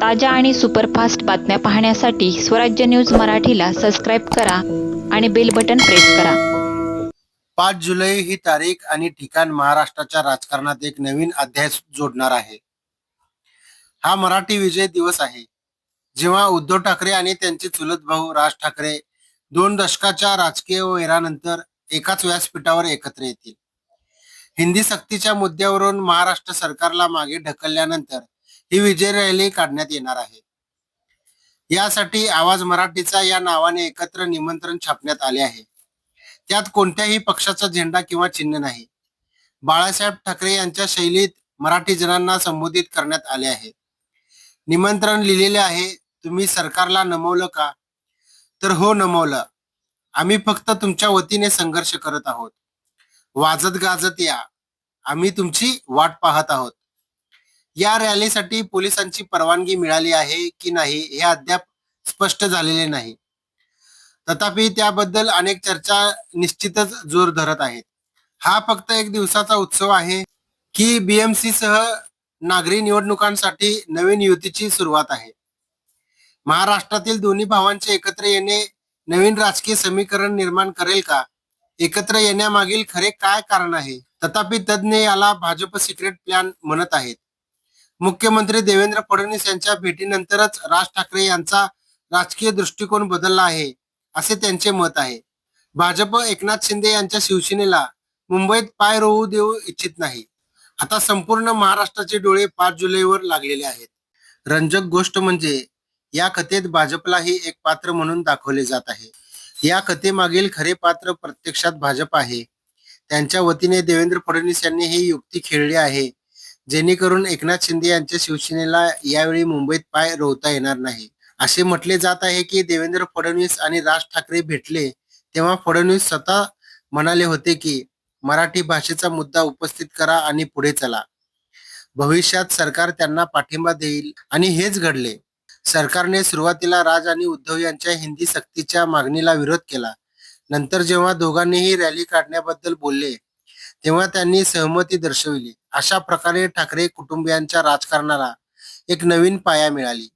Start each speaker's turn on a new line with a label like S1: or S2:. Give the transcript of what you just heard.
S1: ताज्या आणि सुपरफास्ट बातम्या पाहण्यासाठी स्वराज्य न्यूज मराठीला सबस्क्राईब करा आणि बेल बटन प्रेस करा.
S2: पाच जुलै ही तारीख आणि ठिकाण महाराष्ट्राच्या राजकारणात एक नवीन अध्याय जोडणार आहे. हा मराठी विजय दिवस आहे. जेव्हा उद्धव ठाकरे आणि त्यांचे चुलत भाऊ राज ठाकरे दोन दशकाच्या राजकीय वैरानंतर एकाच व्यासपीठावर एकत्र येतील. हिंदी सक्तीच्या मुद्द्यावरून महाराष्ट्र सरकारला मागे ढकलल्यानंतर ही विजय रॅली काढण्यात येणार आहे. यासाठी आवाज मराठीचा या नावाने एकत्र निमंत्रण छापण्यात आले आहे. त्यात कोणत्याही पक्षाचा झेंडा किंवा चिन्ह नाही. बाळासाहेब ठाकरे यांच्या शैलीत मराठी जनांना संबोधित करण्यात आले आहे. निमंत्रण लिहिलेले आहे तुम्ही सरकारला नमवलं का? तर हो नमवलं. आम्ही फक्त तुमच्या वतीने संघर्ष करत आहोत. वाजत गाजत या. आम्ही तुमची वाट पाहत आहोत. या रॅलीसाठी पोलिसांची परवानगी मिळाली आहे की नाही हे अद्याप स्पष्ट झालेले नाही. तथापि त्याबद्दल अनेक चर्चा निश्चितच जोर धरत आहेत. हा फक्त एक दिवसाचा उत्सव आहे की बीएमसी सह नागरी निवडणुकांसाठी नवीन युतीची सुरुवात आहे. महाराष्ट्रातील दोन्ही भावांचे एकत्र येणे नवीन राजकीय समीकरण निर्माण करेल का? एकत्र येण्यामागील खरे काय कारण आहे? तथापि तज्ज्ञ याला भाजप सिक्रेट प्लॅन म्हणत आहेत. मुख्यमंत्री देवेंद्र फडणवीस यांच्या भेटीनंतरच राज ठाकरे यांचा राजकीय दृष्टिकोन बदलला आहे असे त्यांचे मत आहे. भाजप एकनाथ शिंदे यांच्या शिवसेनेला मुंबईत पाय रोवू देऊ इच्छित नाही. आता संपूर्ण महाराष्ट्राचे डोळे पाच जुलैवर लागलेले आहेत. रंजक गोष्ट म्हणजे या कथेत भाजपलाही एक पात्र म्हणून दाखवले जात आहे. या कथेमागील खरे पात्र प्रत्यक्षात भाजप आहे. त्यांच्या वतीने देवेंद्र फडणवीस यांनी ही युक्ती खेळली आहे. जेणेकरून एकनाथ शिंदे यांच्या शिवसेनेला यावेळी मुंबईत पाय रोवता येणार नाही. असे म्हटले जात आहे की देवेंद्र फडणवीस आणि राज ठाकरे भेटले तेव्हा फडणवीस स्वतः म्हणाले होते की मराठी भाषेचा मुद्दा उपस्थित करा आणि पुढे चला. भविष्यात सरकार त्यांना पाठिंबा देईल आणि हेच घडले. सरकारने सुरुवातीला राज आणि उद्धव यांच्या हिंदी सक्तीच्या मागणीला विरोध केला. नंतर जेव्हा दोघांनीही रॅली काढण्याबद्दल बोलले तेव्हा त्यांनी सहमती दर्शविली. अशा प्रकारे ठाकरे कुटुंबियांच्या राजकारणाला एक नवीन पाया मिळाली.